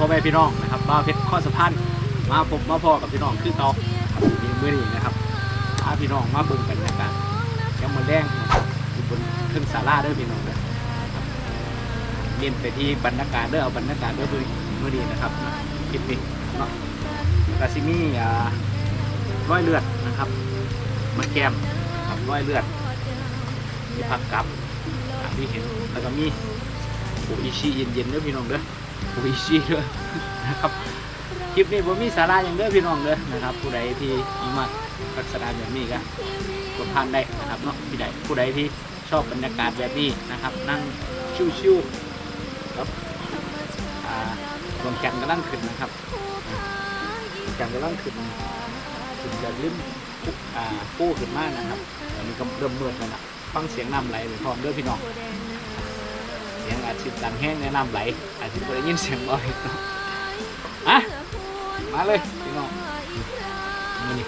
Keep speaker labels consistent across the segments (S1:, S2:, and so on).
S1: ว้พี่น้องนะครับบ้าเพชรข้อสะพานมาผมมาพอกับพี่น้องคือเขามีมือนี้นะครับพาพี่น้องมาเบิ่งกันนะครับยังมาแรงนะครับอยู่บนเครื่องศาลาเด้อพี่น้องเด้อครับเน้นไปที่บรรยากาศเด้อเอาบรรยากาศเด้อมือมือนี้นะครับคลิปนี้เนาะกาซิมีอ่าร้อยเลือดนะครับมาแกมนะครับร้อยเลือด มีผักกับที่เห็นแล้วก็มีโออิชิเย็นๆเด้อพี่น้องเด้อ โออิชิด้อนะครับคลิปนี้ผมมีสาระอย่างเด้อพี่น้องเด้อนะครับ ผู้ใดที่มีมากลักษณะแบบนี้ก็กดผ่านได้นะครับเนาะผู้ใดผู้ใดที่ชอบบรรยากาศแบบนี้นะครับ นั่งชิวๆครับอ่าดวงจันทร์กำลังขึ้นนะครับดวงจันทร์กำลังขึ้นขึ้นจากลิ้มอ่าปูขึ้นมากนะครับตอนนี้ก็เริ่มมืดแล้วนะฟังเสียงน้ำไหลไปพร้อมด้วยพี่น้อง เสียงอาจจะดังแห้งแนะน้ำไหลอาจจะไม่ได้ยินเสียงบ่อยเนาะอะมาเลยพี่น้องนี่นี่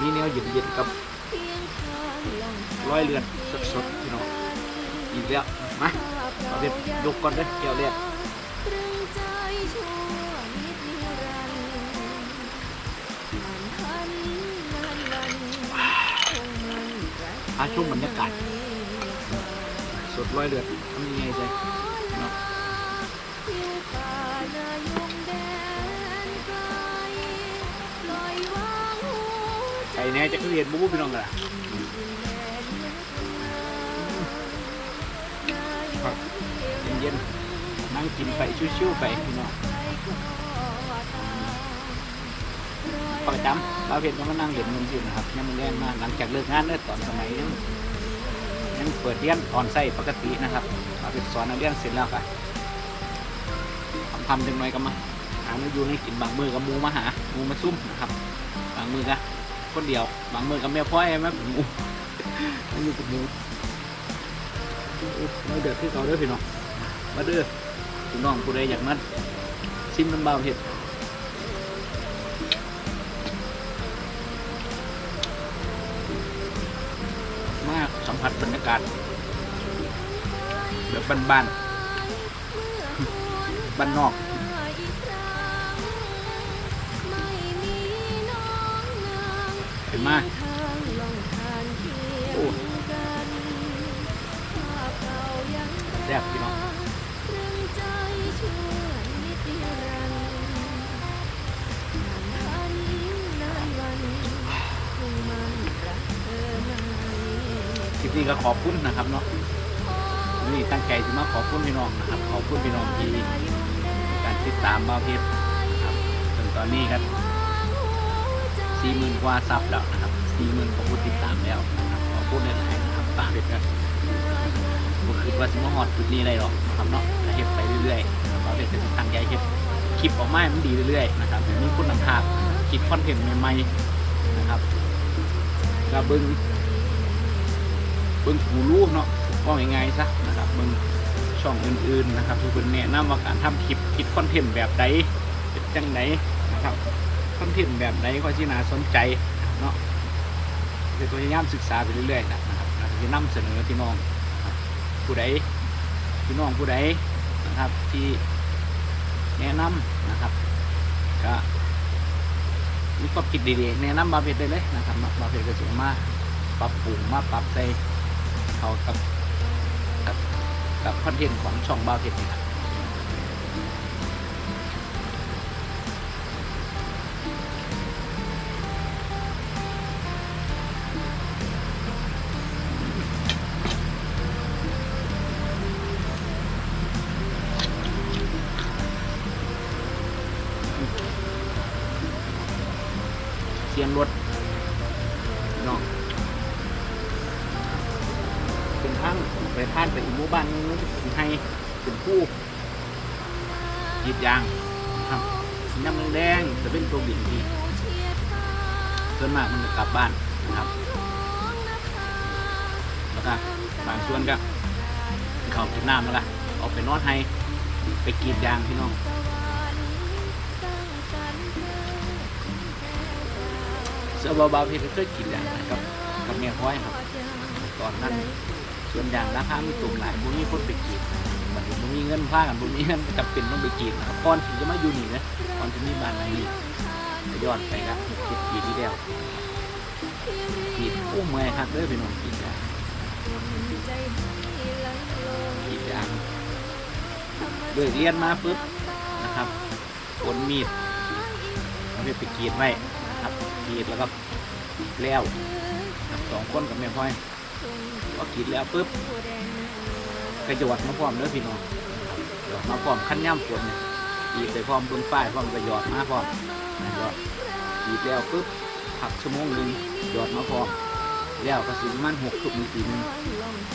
S1: มีแนวเย็นๆกับร้อยเลือนสดๆพี่น้องอีกแล้วมาเอาเด็ดยกก่อนเด้อเกี่ยวเรียกพาช่วงบรรยากาศส ดร้อยเลือดทำยังไงใจเนาะไก่แน่จะเรียนบู๊พี่น้องกันละครับเย็นๆนั่งกินไปชิวๆไปพี่น้องประจำบาวเพชรก็มานั่งเห็นมันอยู่นะครับยังมันแรงมากหลังจากเลิกงานเลิกตอนสมัยยัง ยังเปิดเรียนออนไซต์ปกตินะครับมาเป็นสอนนักเรียนเสร็จแล้วค่ะทำทำจังหน่อยก็มาหาเนื้อยูให้กินบางมือกับมูมาหามูมาซุ่มนะครับบางมือก็คนเดียวบางมือกับแม่พ่อยแม่ผมหมูม่อยู่กับมูไม่เดือดที่เขาเด้อพี่น้องมาเด้อพี่น้องผู้ใดอยากนัดชิมน้ำเบาเห็ด สัมผัสบรรยากาศแบบบ้านๆบ้านนอกเห็นไหมโอ้แซ่บพี่น้อง คลิปนี้ก็ขอบคุณนะครับเนาะนี่ตั้งใจที่มาขอบคุณพี่น้องนะครับ ขอบคุณพี่น้องที่การติดตามมาเพจนะครับจนตอนนี้ครับสี่หมื่นกว่าซับแล้วนะครับสี่หมื่นกว่าผู้ติดตามแล้วนะครับขอบคุณในหลายๆนะครับตามเพจครับก็คือว่าจะมาฮอดจุดนี้ได้หรอกนะครับเนาะเฮ็ดไปเรื่อยๆนะครับเพจจะตั้งใจเฮ็ดคลิปออกมาให้มันดีเรื่อยๆนะครับมีคุณภาพคิดคอนเทนต์ใหม่ๆนะครับก็เบิ้ง เบิ่งกูรู้เนาะก็ง่ายๆซะนะครับเบิ่งช่องอื่นๆนะครับที่เพิ่นแนะนำว่าการทำคลิปคิดคอนเทนต์แบบใดเป็นจังไดนนะครับคอนเทนต์แบบใดก็ที่น่าสนใจเนาะเดี๋ยวพยายามศึกษาไปเรื่อยๆนะครับจะนำเสนอพี่น้องผู้ใดพี่น้องผู้ใดนะครับที่แนะนำนะครับก็มีความคิดดีๆแนะนำมาเพจได้เลยนะครับมามาเพจก็จะมาปรับปรุงมาปรับใส่ เขากับกับกับคอนเทนต์ของช่องบ้าเพชรนี่ครับเสียงรถน้อง ทางไปท่านไปอีกหมู่บ้านหนึงให้เป็นผู้กรีดยางครับน้ำแดงจะเป็นตัวบินทีส่วนมากมันจะกลับบ้านนะครับ แล้วก็บางส่วนก็เขาเป็นน้ำแล้วก็ออกไปนอนให้ไปกรีดยางพี่น้องเสื้อเบาๆพี่ก็เคยกรีดยางนะครับกับเมียพ้อยครับ ตอนนั้น ส่วนอย่างราคามีตุ่มหลายพวกนี้คนไปกรีดบัดนี้บ่มีเงินพากันบ่มีเงินจำเป็นต้องไปกรีดนะครับก่อนที่จะมาอยู่นี่นะก่อนที่มีบ้านหลังนี้ย้อนไปครับคิดปีดที่แล้วกรีดโอ้เมื่อยครับเด้อพี่น้องกรีดยางกรีดยางเลิกเรียนมาปุ๊บนะครับขนมีดเอาไปไปกรีดไว้ครับกรีดแล้วก็แล้วสองคนกับแม่พ่อย อกรีดแล้วปุ๊บกระโยดมาพร้อมเด้อพี่น้องหยอดมาพร้อมขั้นย่ำฝนเนี่ยกีดไปพร้อมบื้องฝ้ายพร้อมกระยอดมาพร้อมนะยอดกีดแล้วปุ๊บพักชั่วโมงหนึ่งหยอดมาพร้อมแล้วก็สิประมันหกทุกนาทีน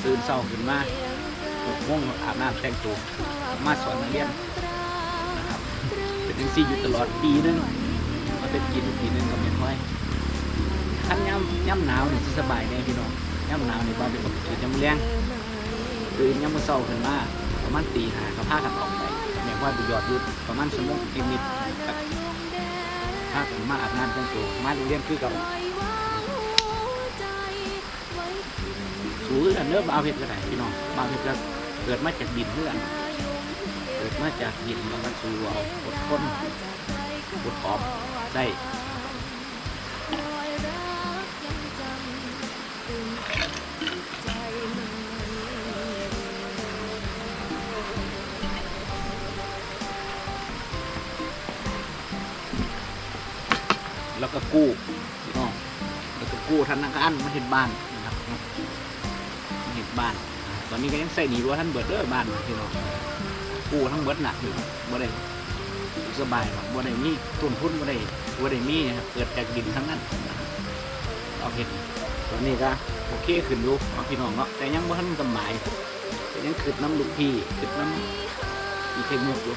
S1: ตื่นเช้าขึ้นมาหกโมงอาบน้ำแต่งตัวมาสอนนักเรียนนะครับเป็นทั้งสี่อยู่ตลอดปีนึงมาเป็นกินปีหนึงก็ไม่ค่อยขั้นย่ำย่ำหนาวนี่สิสบายแน่พี่น้อง ย่ำหนาวนี่บ้านเป็นแบบกิย่ำแรงตื่นยังมือเศร้าขึ้นมาประมาณตีหาก็พากันออกไปแม่ว่าไปหยอดยุดประมาณชั่วโมงนิดกับพากันมาอาบน้ำแต่งตัวมาโรงเรียนคือกับสูงกันเนื้อาเพชรก็ได้พี่น้องบาเพชรก็เกิดมาจากดินเพื่อนเกิดมาจากดินแล้วก็สูเอาอดทนอดออมได้ ก็กู้พี่น้องแล้วก็กู้ธนาคารมาเห็นบ้านนะครับมาเห็นบ้าน ตอนนี้ก็ยังใส่หนีรั้วท่านเบิดเด้อบ้านพี่น้องกู้ทั้งเบิดหนักอยู่บ่ได้สบายหรอกบ่ได้มีต้นทุนบ่ได้บ่ได้มีนะครับเกิดจากดินทั้งนั้นเอาเห็นตอนนี้ก็โอเคขึ้นอยู่เอาพี่น้องเนาะแต่ยังบ่ทันสำหมายแต่ยังขึ้นน้ำลูกพี่ขึ้นน้ำอีเทคนิคอยู่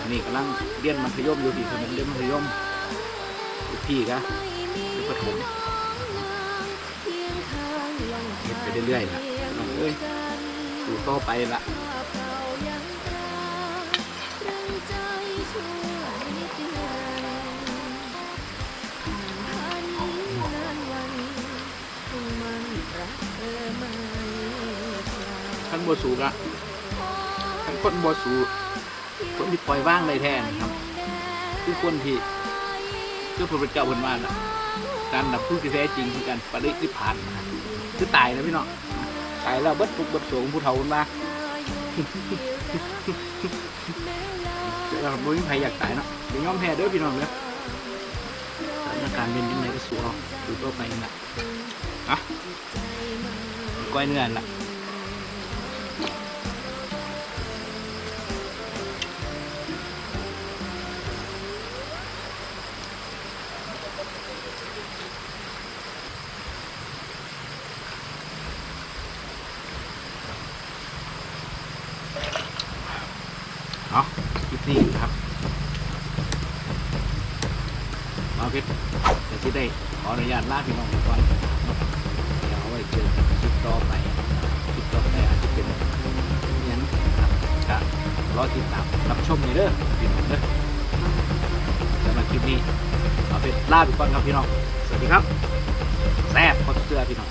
S1: อันนี้กำลังเรียนมัธยมอยู่ที่สมัยเรียนมัธยม พี่ก็ลูกประถมเห็นไปเรื่อยๆละน้องเอ้ยสู่ต่อไปละท่านบวสูกะท่านคนบวสูคนที่ปล่อยว่างเลยแทนครับ คือคนที่ คือพระพุทธเจ้าบนว่าน่ะการดับทุกข์ที่แท้จริงคือการปรินิพพานนะคือตายแล้วพี่น้องตายแล้วเบิดทุกเบิดโศกผู้เฒ่าบนว่าเราไม่มีใครอยากตายเนาะเดี๋ยวยอมแพ้ด้อพี่น้องเด้อสถานการณ์เป็นยังไงก็สู้เอาสู้ต่อไปน่ะอะก้อยเนื้อน่ะ ออนุญาตลาพี่น้องไปก่อนเดี๋ยวเอาไว้เจอคลิปต่อไปคลิปต่อไปอาจจะเป็นอยังครับก็รอติดตามรับชมเลยเด้อพี่น้องเด้อสำหรับคลิปนี้เอาเป็นลาไปก่อนครับพี่น้อง สวัสดีครับ แซ่บพอเสื้อพี่น้อง